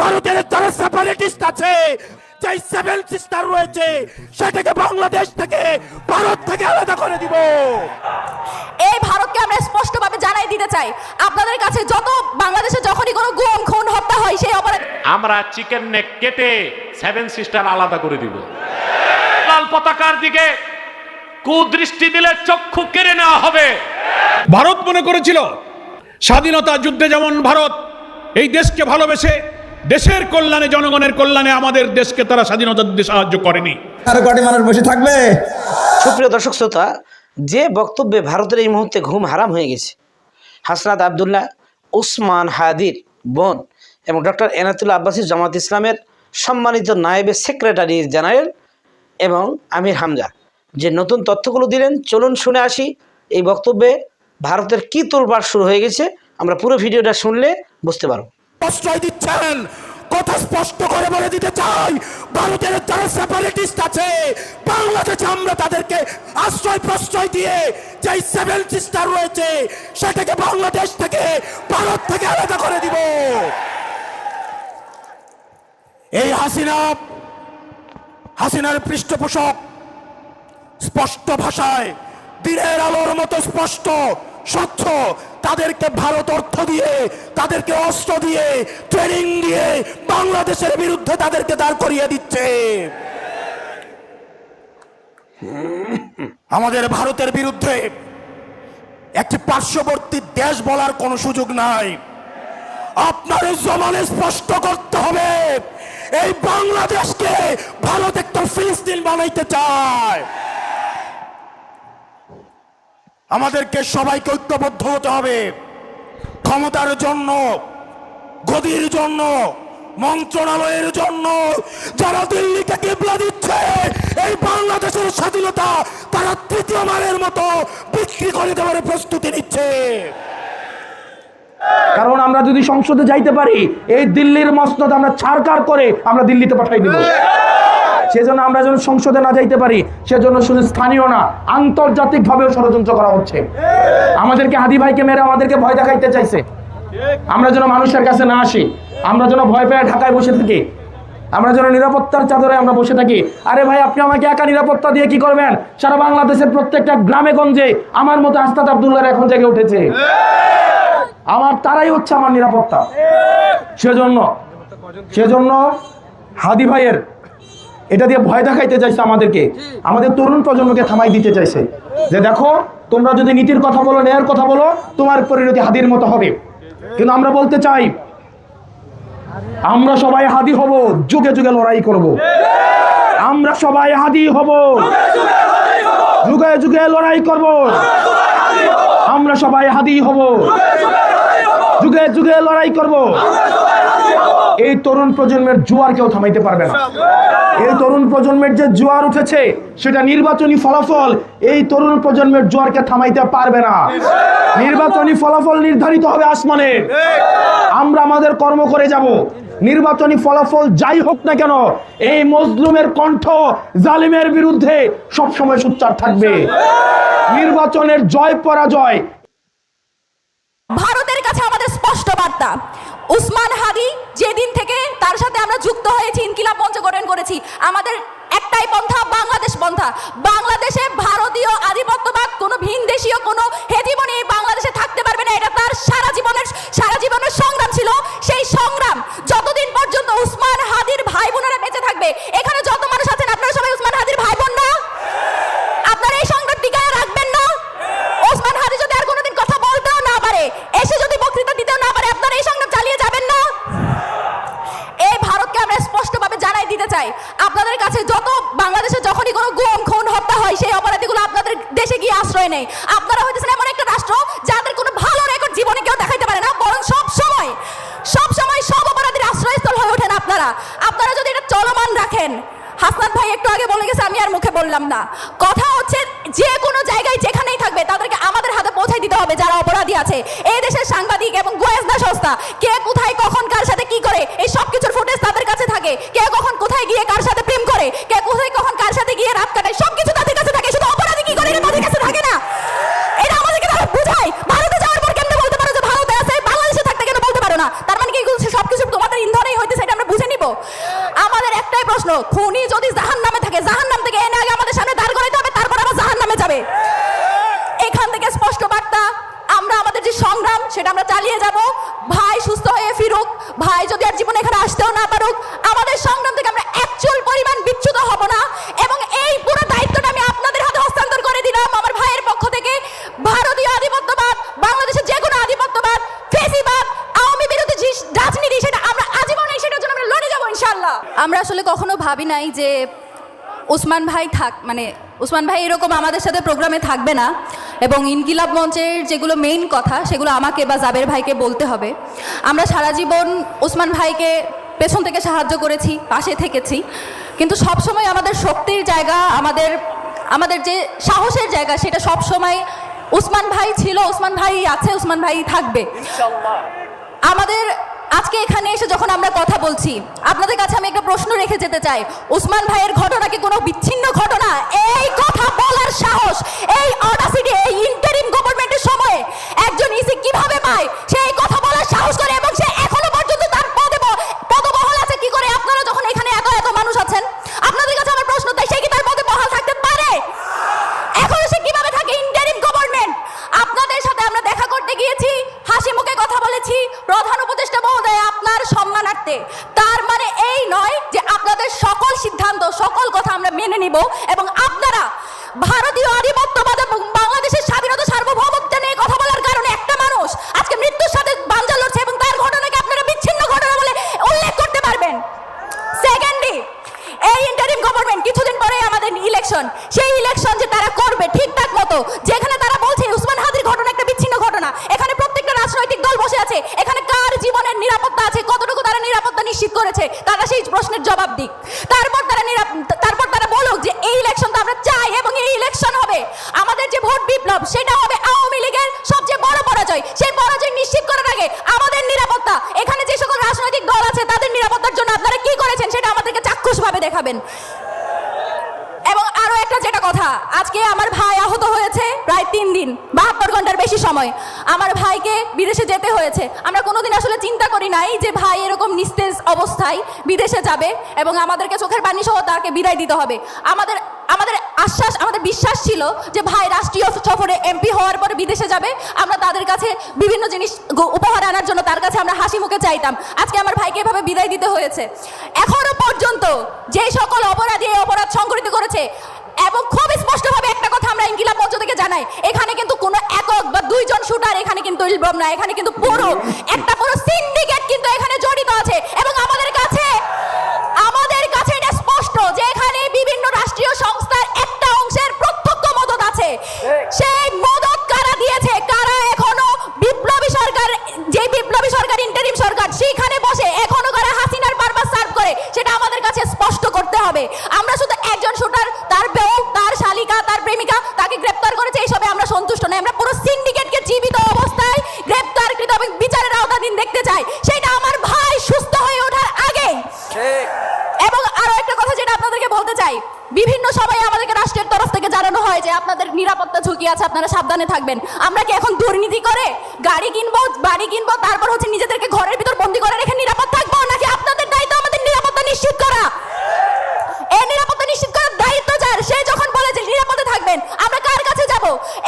ভারতের যারা সেপারেটিস্ট আছে যে সেভেন সিস্টার রয়েছে সেটাকে বাংলাদেশ থেকে ভারত থেকে আলাদা করে দিব। এই ভারতকে আমরা স্পষ্টভাবে জানাই দিতে চাই। আপনাদের কাছে যত বাংলাদেশে যখনই কোনো গুম খুন হত্যা হয় সেই অপরাধ আমরা চিকেন নেক কেটে সেভেন সিস্টার আলাদা করে দিব। লাল পতাকার দিকে কুদৃষ্টি দিলে চক্ষু কেড়ে নেওয়া হবে। ভারত মনে করেছিল স্বাধীনতা যুদ্ধে যেমন ভারত এই দেশকে ভালোবেসে দেশের কল্যাণে জনগণের কল্যাণে আমাদের দেশকে তারা স্বাধীনতা দিতে সাহায্য করেনি। আর কটি মানুষ বসে থাকবে? সুপ্রিয় দর্শক শ্রোতা যে বক্তব্যে ভারতের এই মুহূর্তে ঘুম হারাম হয়ে গেছে হাসনাত আবদুল্লাহ উসমান হাদির বোন এবং ডক্টর এনাতুল্লাহ আব্বাসী জামাত ইসলামের সম্মানিত নায়েবে সেক্রেটারি জেনারেল এবং আমির হামজা যে নতুন তথ্যগুলো দিলেন চলুন শুনে আসি এই বক্তব্যে ভারতের কী তোলপাড় শুরু হয়ে গেছে। আমরা পুরো ভিডিওটা শুনলে বুঝতে পারব। প্রশ্রয় দিচ্ছেন। কথা স্পষ্ট করে বলে দিতে চাই, ভারতের যারা সেপারেটিস্ট আছে, বাংলাদেশে আমরা তাদেরকে আশ্রয় প্রশ্রয় দিয়ে যে সেভেন সিস্টার রয়েছে, সেটাকে বাংলাদেশ থেকে, ভারত থেকে আলাদা করে দিব। এই হাসিনা, হাসিনার পৃষ্ঠপোষক, স্পষ্ট ভাষায়, দিনের আলোর মতো স্পষ্ট, স্বচ্ছ তাদেরকে ভারত অর্থ দিয়ে, তাদেরকে অস্ত্র দিয়ে ট্রেনিং দিয়ে বাংলাদেশের বিরুদ্ধে তাদেরকে দাঁড় করিয়ে দিচ্ছে। আমাদের ভারতের বিরুদ্ধে একটি পার্শ্ববর্তী দেশ বলার কোনো সুযোগ নাই। আপনার জমানে স্পষ্ট করতে হবে, এই বাংলাদেশকে ভারত একটা ফিলিস্তিন বানাইতে চায়। আমাদেরকে সবাইকে ঐক্যবদ্ধ হতে হবে। ক্ষমতার জন্য, গদির জন্য, মন্ত্রণালয়ের জন্য যারা দিল্লিকে কেবলা দিচ্ছে, এই বাংলাদেশের স্বাধীনতা তারা তৃতীয়বারের মতো বিক্রি করে দেওয়ার প্রস্তুতি নিচ্ছে। কারণ আমরা যদি সংসদে যাইতে পারি, এই দিল্লির মসনদ আমরা ছাড়কার করে আমরা দিল্লিতে পাঠাই দিব। সেজন্য আমরা যেন সংসদে না যাইতে পারি, সেজন্য শুধু স্থানীয় না আন্তর্জাতিক ভাবেও ষড়যন্ত্র করা হচ্ছে। আমাদেরকে হাদি ভাইকে মেরে আমাদেরকে ভয় দেখাইতে চাইছে। আমরা যেন মানুষের কাছে না আসি, আমরা যেন ভয় পেয়ে ঢাকায় বসে থাকি। আমরা যেন নিরাপত্তার চাদরে আমরা বসে থাকি। আরে ভাই, আপনি আমাকে একা নিরাপত্তা দিয়ে কি করবেন? সারা বাংলাদেশের প্রত্যেকটা গ্রামে গঞ্জে আমার মতো আস্তাদ আবদুল্লাহ এখন জেগে উঠেছে। আমার তারাই হচ্ছে আমার নিরাপত্তা। সেজন্য সেজন্য হাদি ভাইয়ের এটা দিয়ে ভয় দেখাইতে চাইছে আমাদেরকে। আমাদের তরুণ প্রজন্মকে থামাই দিতে চাইছে। যে দেখো তোমরা যদি নীতির কথা বলো ন্যায়ের কথা বলো তোমার পরিণতি হাদির মতো হবে। কিন্তু আমরা বলতে চাই আমরা সবাই হাদি হব যুগে যুগে লড়াই করব। আমরা সবাই হাদি হব। যুগে যুগে লড়াই করব। আমরা সবাই হাদি হব। যুগে যুগে লড়াই করব। এই তরুণ প্রজন্মের জোয়ার কেউ থামাইতে পারবে না। এই তরুণ প্রজন্মের যে জোয়ার উঠেছে, সেটা নির্বাচনী ফলাফল এই তরুণ প্রজন্মের জোয়ারকে থামাইতে পারবে না। নির্বাচনী ফলাফল নির্ধারিত হবে আসমানে। আমরা আমাদের কর্ম করে যাব। নির্বাচনী ফলাফল যাই হোক না কেন, এই মজলুমের কণ্ঠ জালিমের বিরুদ্ধে সবসময় সোচ্চার থাকবে। নির্বাচনের জয় পরাজয়। ভারতের কাছে আমাদের স্পষ্ট বার্তা উসমান হাদি যেদিন থেকে তার সাথে আমরা যুক্ত হয়েছি, ইনকিলাব মঞ্চ গঠন করেছি, আমাদের একটাই পন্থা বাংলাদেশ পন্থা। বাংলাদেশে ভারতীয় আধিপত্যবাদ কোনো ভিন দেশীয়, কোনো হেজিমনি বাংলাদেশে থাকতে পারবে না। এটা তার সারা জীবনের সারা জীবনের সংগ্রাম ছিল। সেই সংগ্রাম যতদিন পর্যন্ত উসমান হাদির ভাই বোনেরা বেঁচে থাকবে, এখানে যত মানুষ আছেন আপনারা সবাই উসমান হাদির ভাই বোন না আপনারা এই সংগ্রাম টিকায় রাখবেন না ওসমান হাদি যদি আর কোনোদিন কথা বলতেও না পারে এসে যদি বক্তৃতা দিতেও না পারে আপনারা এই সংগ্রাম চালিয়ে যাবেন না এই ভারতকে আমরা স্পষ্টভাবে জানাই দিতে চাই আপনাদের কাছে যত বাংলাদেশে যখনই কোনো গুম, খুন, হত্যা হয়, সেই অপরাধীগুলো আপনাদের দেশে গিয়ে আশ্রয় নেই আপনারা হইতেছেন এমন একটা রাষ্ট্র যাদের কোনো ভালো রেকর্ড জীবনে কেউ দেখাইতে পারে না, বরং সব সময় সব সময় সব অপরাধীর আশ্রয়স্থল হয়ে ওঠেন আপনারা। আপনারা যদি এটা চলমান রাখেন, হাসনাত ভাই একটু আগে বলে গেছে, আমি আর মুখে বললাম না। কথা হচ্ছে যে কোনো জায়গায় যেখানেই থাকবে, তাদেরকে আমাদের হাতে পৌঁছে দিতে হবে যারা অপরাধী আছে। এই দেশের সাংবাদিক এবং গোয়েন্দা সংস্থা, কে কোথায়, কখন, কার সাথে কি করে, এই সব কিছুর ফুটেজ তাদের কাছে থাকে। কে কখন, কোথায় গিয়ে কার সাথে কে কোথায় কখন কার সাথে গিয়ে রাত কাটায় সব কিছু তাদের কাছে থাকে শুধু অপরাধী কি করে এটা তাদের কাছে থাকে না এটা আমাদেরকে তারা বুঝায় ভারতে যাওয়ার পর কেমনে বলতে পারো যে ভারতে আছে বাংলাদেশে থাকতে কেন বলতে পারো না তার মানে কি এগুলো সব কিছু তোমাদের ইন্ধনেই হইতেছে প্রশ্ন খুনি যদি জাহান নামে থাকে জাহান নাম থেকে এনে আগে আমাদের সামনে দাঁড় করাইতে হবে তারপর আবার জাহান নামে যাবে এখান থেকে স্পষ্ট বার্তা আমরা আমাদের যে সংগ্রাম সেটা আমরা চালিয়ে যাব ভাই সুস্থ হয়ে ফিরুক ভাই যদি আর জীবনে এখানে আসতেও না পারুক আমাদের সংগ্রাম থেকে আমরা অ্যাকচুয়াল পরিমাণ বিচ্যুত হব না এবং এই পুরো দায়িত্বটা আমি আপনাদের হাতে হস্তান্তর করে দিলাম আমার ভাইয়ের পক্ষ থেকে ভারতীয় আধিপত্যবাদ বাংলাদেশের যে কোনো আধিপত্যবাদ ফেসিবাদ আওয়ামী বিরোধী যে রাজনীতি সেটা আমরা আজীবন এই সেটার জন্য আমরা লড়ে যাব ইনশাল্লাহ আমরা আসলে কখনো ভাবি নাই যে ওসমান ভাই থাক মানে ওসমান ভাই এরকম আমাদের সাথে প্রোগ্রামে থাকবে না এবং ইনকিলাব মঞ্চের যেগুলো মেইন কথা সেগুলো আমাকে বা জাবের ভাইকে বলতে হবে। আমরা সারা জীবন ওসমান ভাইকে পেছন থেকে সাহায্য করেছি পাশে থেকেছি। কিন্তু সবসময় আমাদের শক্তির জায়গা আমাদের আমাদের যে সাহসের জায়গা সেটা সবসময় উসমান ভাই ছিল উসমান ভাই আছে উসমান ভাই থাকবে। আমাদের আজকে এখানে এসে যখন আমরা কথা বলছি, আপনাদের কাছে আমি একটা প্রশ্ন রেখে যেতে চাই। উসমান ভাইয়ের ঘটনা কি কোনো বিচ্ছিন্ন ঘটনা? এই কথা বলার সাহস, এই অডাসিটি এই ইন্টারিম গভর্নমেন্টের সময়ে একজন ইসি কীভাবে পায়? সেই কথা বলার সাহস করে এবং সে এখনও পর্যন্ত তার পদে ব- পদবহাল আছে কি করে আপনারা যখন এখানে এত এত মানুষ আছেন আপনাদের কাছে আমার প্রশ্ন তাই সে কি তার পদে বহাল থাকতে পারে এখন সে কীভাবে থাকে ইন্টারিম গভর্নমেন্ট আপনাদের সাথে আমরা দেখা করতে গিয়েছি হাসি মুখে কথা বলেছি প্রধান উপদেষ্টা মহোদয় আপনার সম্মানার্থে তার মানে এই নয় যে আপনাদের সকল সিদ্ধান্ত সকল কথা আমরা মেনে নিব এবং আপনারা ভারতীয় আধিপত্যবাদ এবং বাংলাদেশের স্বাধীনতা সার্বভৌমত্ব নিয়ে কথা বলার কারণে একটা মানুষ আজকে মৃত্যুর সাথে বাঞ্জা লড়ছে এবং তার ঘটনাকে আপনারা বিচ্ছিন্ন ঘটনা বলে উল্লেখ করতে পারবেন সেকেন্ডলি এই ইন্টারিম গভর্নমেন্ট কিছুদিন পরে আমাদের ইলেকশন সেই ইলেকশন যে তারা করবে ঠিকঠাক মতো যেখানে তারা বলছে উসমান হাদির ঘটনা একটা বিচ্ছিন্ন ঘটনা এখানে প্রত্যেকটা রাজনৈতিক দল বসে আছে এখানে কার জীবনের নিরাপত্তা আছে কতটুকু তারা নিরাপত্তা নিশ্চিত করেছে তারা সেই প্রশ্নের জবাব দিক তারপর তারা নিরাপ- তারপর তারা বলুক যে এই ইলেকশন তো আমরা চাই এবং এই ইলেকশন হবে আমাদের যে ভোট বিপ্লব সেটা হবে আওয়ামী লীগের সবচেয়ে বড় পরাজয় সেই পরাজয় নিশ্চিত করার আগে আমাদের নিরাপত্তা এখানে যে সকল রাজনৈতিক দল আছে তাদের নিরাপত্তার জন্য আপনারা কি করেছেন সেটা আমাদেরকে চাক্ষুষভাবে দেখাবেন এবং আরও একটা যেটা কথা আজকে আমার ভাই আহত হয়েছে প্রায় তিন দিন বাহাত্তর ঘণ্টার বেশি সময়। আমার ভাইকে বিদেশে যেতে হয়েছে। আমরা কোনোদিন আসলে চিন্তা করি নাই যে ভাই এরকম নিস্তেজ অবস্থায় বিদেশে যাবে এবং আমাদেরকে চোখের পানি সহ তাকে বিদায় দিতে হবে। আমাদের আমাদের আশ্বাস, আমাদের বিশ্বাস ছিল যে ভাই রাষ্ট্রীয় সফরে এমপি হওয়ার পরে বিদেশে যাবে। আমরা তাদের কাছে বিভিন্ন জিনিস উপহার আনার জন্য তার কাছে আমরা হাসি মুখে চাইতাম। আজকে আমার ভাইকে এভাবে বিদায় দিতে হয়েছে। এখনও পর্যন্ত যে সকল অপরাধী এই অপরাধ সংঘটিত করেছে এবং খুব স্পষ্টভাবে একটা কথা আমরা ইনকিলাব মঞ্চ থেকে জানাই। এখানে কিন্তু কোনো একক বা দুইজন শুটার এখানে কিন্তু ইলব্রম না এখানে কিন্তু পুরো একটা পুরো সিন্ডিকেট কিন্তু এখানে জড়িত আছে। এবং আমাদের কাছে আমাদের কাছে এটা স্পষ্ট যে এখানে বিভিন্ন রাষ্ট্রীয় সংস্থার একটা অংশের প্রত্যক্ষ মদত আছে। সেই আপনাদের নিরাপত্তা ঝুঁকি আছে, আপনারা সাবধানে থাকবেন। আমরা কি এখন দুর্নীতি করে গাড়ি কিনবো, বাড়ি কিনবো, তারপর হচ্ছে নিজেদেরকে ঘরের ভিতর বন্দি করে রেখে নিরাপদ থাকব নাকি আপনাদের দায়িত্ব আমাদের নিরাপত্তা নিশ্চিত করা এই নিরাপত্তা নিশ্চিত করার দায়িত্ব যার সে যখন বলে যে নিরাপদে থাকবেন আমরা কার কাছে যাব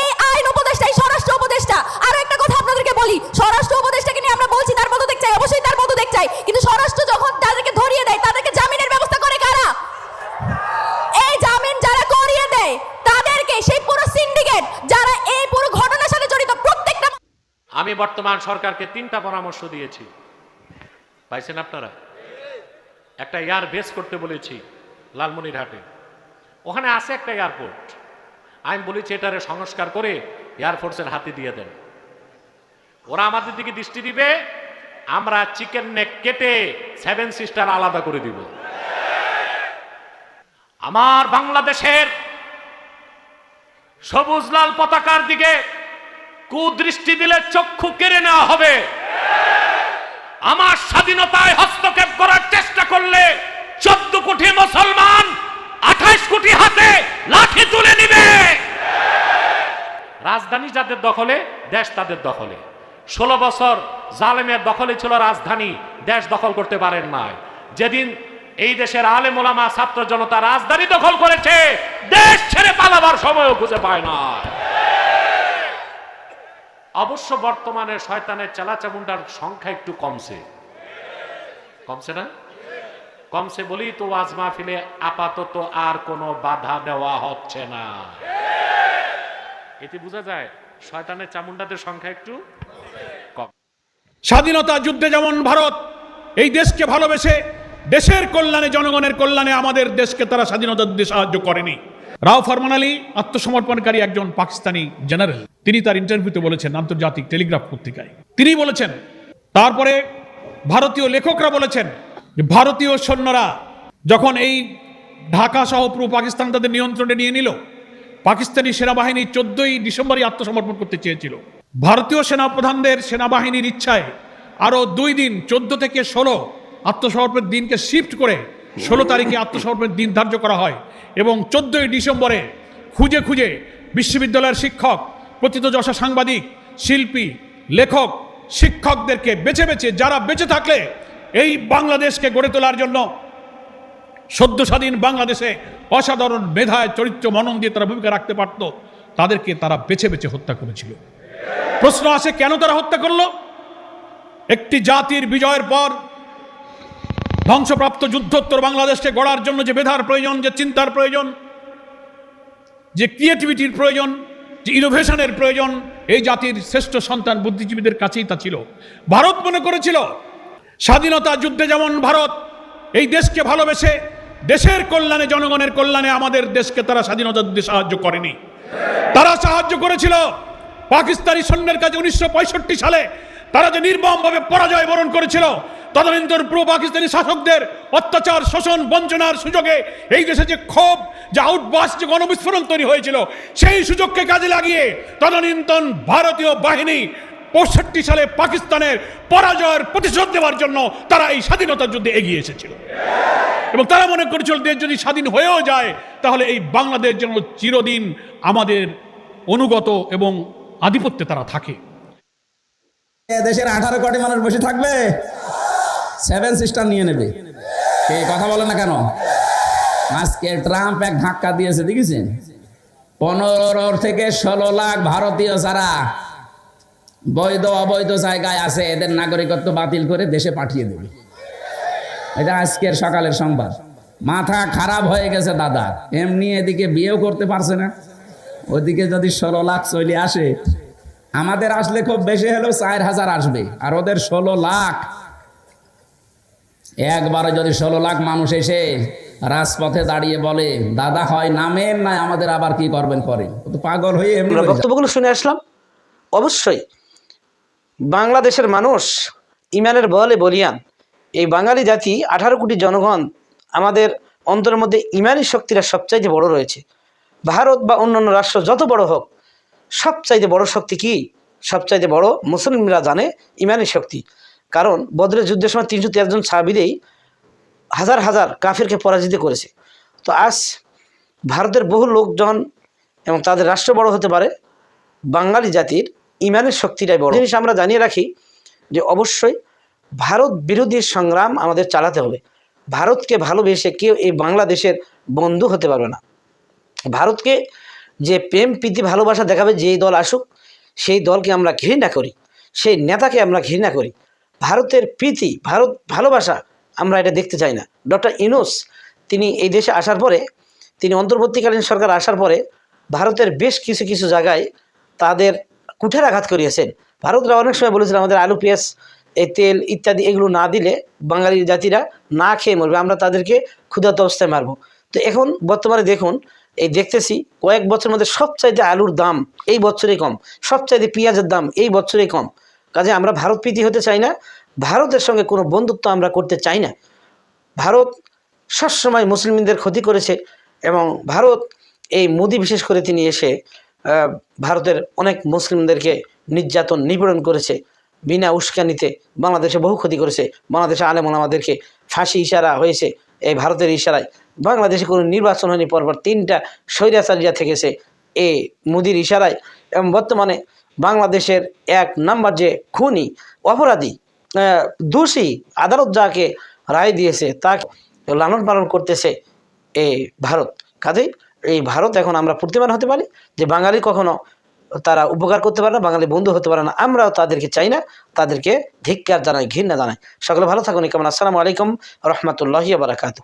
এই আইন উপদেষ্টা এই স্বরাষ্ট্র উপদেষ্টা আরও একটা কথা আপনাদেরকে বলি স্বরাষ্ট্র উপদেষ্টাকে নিয়ে আমরা বলছি তার পদত্যাগ চাই অবশ্যই তার পদত্যাগ চাই কিন্তু স্বরাষ্ট্র যখন তাদেরকে ধরিয়ে দেয় তাদেরকে জামিনের ব্যবস্থা করে কারা এই জামিন যারা করিয়ে দেয় তাদেরকে সেই পুরো সিন্ডিকেট যারা এই পুরো ঘটনার সাথে জড়িত প্রত্যেকটা আমি বর্তমান সরকারকে তিনটা পরামর্শ দিয়েছি। পাইছেন আপনারা? একটা এয়ার বেস করতে বলেছি লালমনিরহাটে। ওখানে আছে একটা এয়ারপোর্ট। আমি বলেছি এটারে সংস্কার করে এয়ারফোর্সের হাতে দিয়ে দেন। ওরা আমাদের দিকে দৃষ্টি দিবে, আমরা চিকেন নেক কেটে সেভেন সিস্টার আলাদা করে দিব। আমার বাংলাদেশের সবুজ লাল পতাকার দিকে কুদৃষ্টি দিলে চক্ষু কেড়ে নেওয়া হবে। আমার স্বাধীনতায় হস্তক্ষেপ করার চেষ্টা করলে চোদ্দ কোটি মুসলমান আঠাইশ কোটি হাতে লাঠি তুলে নিবে। রাজধানী যাদের দখলে, দেশ তাদের দখলে। ষোলো বছর জালেমের দখলে ছিল রাজধানী, দেশ দখল করতে পারেন নাই। যেদিন এই দেশের আলেম ওলামা ছাত্র জনতা রাজধানী দখল করেছে, দেশ ছেড়ে পালাবার সময়ও খুঁজে পায় না অবশ্য বর্তমানে শয়তানের চালাচামুন্ডার সংখ্যা একটু কমছে। কমছে না? কমছে বলেই তো ওয়াজ মাহফিলে আপাতত আর কোনো বাধা দেওয়া হচ্ছে না। এতে বোঝা যায় শয়তানের চামুন্ডাদের সংখ্যা একটু কম। স্বাধীনতা যুদ্ধে যেমন ভারত এই দেশকে ভালোবেসে দেশের কল্যাণে, জনগণের কল্যাণে আমাদের দেশকে তারা স্বাধীনতা দিতে সাহায্য করেনি। রাও ফরমান আলী, আত্মসমর্পণকারী একজন পাকিস্তানি জেনারেল। তিনি তার ইন্টারভিউতে বলেছেন, আন্তর্জাতিক টেলিগ্রাফ পত্রিকায়। তিনি বলেছেন, তারপরে ভারতীয় লেখকরা বলেছেন ভারতীয় সৈন্যরা যখন এই ঢাকা সহ পুরো পাকিস্তান তাদের নিয়ন্ত্রণে নিয়ে নিল, পাকিস্তানি সেনাবাহিনী চোদ্দই ডিসেম্বরই আত্মসমর্পণ করতে চেয়েছিল। ভারতীয় সেনাপ্রধানদের সেনাবাহিনীর ইচ্ছায় আরও দুই দিন, চোদ্দ থেকে ষোলো আত্মসমর্পণের দিনকে শিফট করে ষোলো তারিখে আত্মসমর্পণের দিন ধার্য করা হয় এবং চোদ্দই ডিসেম্বরে খুঁজে খুঁজে বিশ্ববিদ্যালয়ের শিক্ষক প্রথিতযশা সাংবাদিক, শিল্পী, লেখক, শিক্ষকদেরকে বেছে বেছে, যারা বেঁচে থাকলে এই বাংলাদেশকে গড়ে তোলার জন্য সদ্য স্বাধীন বাংলাদেশে অসাধারণ মেধায়, চরিত্র, মনন দিয়ে তারা ভূমিকা রাখতে পারত, তাদেরকে তারা বেছে বেছে হত্যা করেছিল। প্রশ্ন আসে, কেন তারা হত্যা করল? একটি জাতির বিজয়ের পর ধ্বংসপ্রাপ্ত যুদ্ধোত্তর বাংলাদেশকে গড়ার জন্য যে মেধার প্রয়োজন, যে চিন্তার প্রয়োজন, যে ক্রিয়েটিভিটির প্রয়োজন, যে ইনোভেশনের প্রয়োজন, এই জাতির শ্রেষ্ঠ সন্তান বুদ্ধিজীবীদের কাছেই তা ছিল। ভারত মনে করেছিল, স্বাধীনতা যুদ্ধে যেমন ভারত এই দেশকে ভালোবেসে দেশের কল্যাণে, জনগণের কল্যাণে আমাদের দেশকে তারা স্বাধীনতা দিতে সাহায্য করেনি। তারা সাহায্য করেছিল পাকিস্তানি সৈন্যের কাছে উনিশশো পঁয়ষট্টি সালে। তারা যে নির্মমভাবে পরাজয় বরণ করেছিল তদনন্তর পূর্ব পাকিস্তানি শাসকদের অত্যাচার, শোষণ, বঞ্চনার সুযোগে এই দেশে যে ক্ষোভ, যে আউটবাস যে গণবিস্ফোরণ তৈরি হয়েছিল, সেই সুযোগকে কাজে লাগিয়ে তদনীন্তন ভারতীয় বাহিনী পঁয়ষট্টি সালে পাকিস্তানের পরাজয়ের প্রতিশোধ দেওয়ার জন্য তারা এই স্বাধীনতার যুদ্ধে এগিয়ে এসেছিল। এবং তারা মনে করেছিল, দেশ যদি স্বাধীন হয়েও যায়, তাহলে এই বাংলাদেশ যেন চিরদিন আমাদের অনুগত এবং আধিপত্যে তারা থাকে। দেশের আঠারো কোটি মানুষ বসে থাকবে। সেভেন সিস্টার নিয়ে নেবে। কে কথা বলে না কেন? আজকে ট্রাম্প এক ধাক্কা দিয়েছে, দেখেছেন? পনেরো থেকে ষোলো লাখ ভারতীয় যারা বৈধ অবৈধ জায়গায় আছে, এদের নাগরিকত্ব বাতিল করে দেশে পাঠিয়ে দেবে। এটা আজকের সকালের সংবাদ। মাথা খারাপ হয়ে গেছে দাদা। এমনি এদিকে বিয়েও করতে পারছে না। ওদিকে যদি ষোলো লাখ চলে আসে, আমাদের আসলে খুব বেশি হলেও চার হাজার আসবে। আর ওদের ষোলো লাখ একবারে যদি ষোলো লাখ মানুষ এসে রাজপথে দাঁড়িয়ে বলে দাদা হয় নামেন না আমাদের আবার কি করবেন করেন? পাগল হয়ে এমনি বক্তব্যগুলো শুনে আসলাম। অবশ্যই বাংলাদেশের মানুষ ইমানের বলে বলিয়ান। এই বাঙালি জাতি আঠারো কোটি জনগণ আমাদের অন্তরের মধ্যে ইমানি শক্তিটা সবচাইতে বড় রয়েছে। ভারত বা অন্যান্য রাষ্ট্র যত বড় হোক সবচাইতে বড় শক্তি কি? সবচাইতে বড় মুসলিমরা জানে ইমানি শক্তি। কারণ বদরের যুদ্ধের সময় তিনশো তেরো জন সাহাবিদেই হাজার হাজার কাফিরকে পরাজিত করেছে। তো আজ ভারতের বহু লোকজন এবং তাদের রাষ্ট্র বড় হতে পারে, বাঙালি জাতির ইমানের শক্তিটাই বড়। জিনিস আমরা জানিয়ে রাখি যে অবশ্যই ভারত বিরোধী সংগ্রাম আমাদের চালাতে হবে। ভারতকে ভালোবেসে কেউ এই বাংলাদেশের বন্ধু হতে পারবে না। ভারতকে যে প্রেম, প্রীতি, ভালোবাসা দেখাবে যেই দল আসুক, সেই দলকে আমরা ঘৃণা করি, সেই নেতাকে আমরা ঘৃণা করি। ভারতের প্রীতি, ভারত ভালোবাসা আমরা এটা দেখতে চাই না। ডক্টর ইনুস তিনি এই দেশে আসার পরে, তিনি অন্তর্বর্তীকালীন সরকার আসার পরে ভারতের বেশ কিছু কিছু জায়গায় তাদের কুঠের আঘাত করিয়েছেন। ভারতরা অনেক সময় বলেছিল আমাদের আলু, পেঁয়াজ, এই তেল ইত্যাদি এগুলো না দিলে বাঙালি জাতিরা না খেয়ে মরবে, আমরা তাদেরকে ক্ষুধাত অবস্থায় মারবো। তো এখন বর্তমানে দেখুন, এই দেখতেছি কয়েক বছরের মধ্যে সবচাইতে আলুর দাম এই বছরেই কম, সবচাইতে পেঁয়াজের দাম এই বছরেই কম। কাজে আমরা ভারত প্রীতি হতে চাই না, ভারতের সঙ্গে কোনো বন্ধুত্ব আমরা করতে চাই না। ভারত সবসময় মুসলিমদের ক্ষতি করেছে এবং ভারত এই মোদি বিশেষ করে তিনি এসে ভারতের অনেক মুসলিমদেরকে নির্যাতন, নিপীড়ন করেছে। বিনা উস্কানিতে বাংলাদেশে বহু ক্ষতি করেছে। বাংলাদেশে আলেম আমাদেরকে ফাঁসি ইশারা হয়েছে এই ভারতের ইশারায়। বাংলাদেশে কোনো নির্বাচন হয়নি, পরপর তিনটা স্বৈরাচার্যা থেকেছে এই মোদির ইশারায়। এবং বর্তমানে বাংলাদেশের এক নাম্বার যে খুনি, অপরাধী দোষী আদালত যাকে রায় দিয়েছে তা লালন পালন করতেছে এই ভারত। কাজেই এই ভারত এখন আমরা প্রতিমান হতে পারি যে বাঙালি কখনো তারা উপকার করতে পারে না, বাঙালি বন্ধু হতে পারে না। আমরাও তাদেরকে চাই না, তাদেরকে ধিক্কার জানাই, ঘৃণা জানাই। সকলে ভালো থাকুন কেমন। আসসালামু আলাইকুম, রহমতুল্লাহ বারাকাতু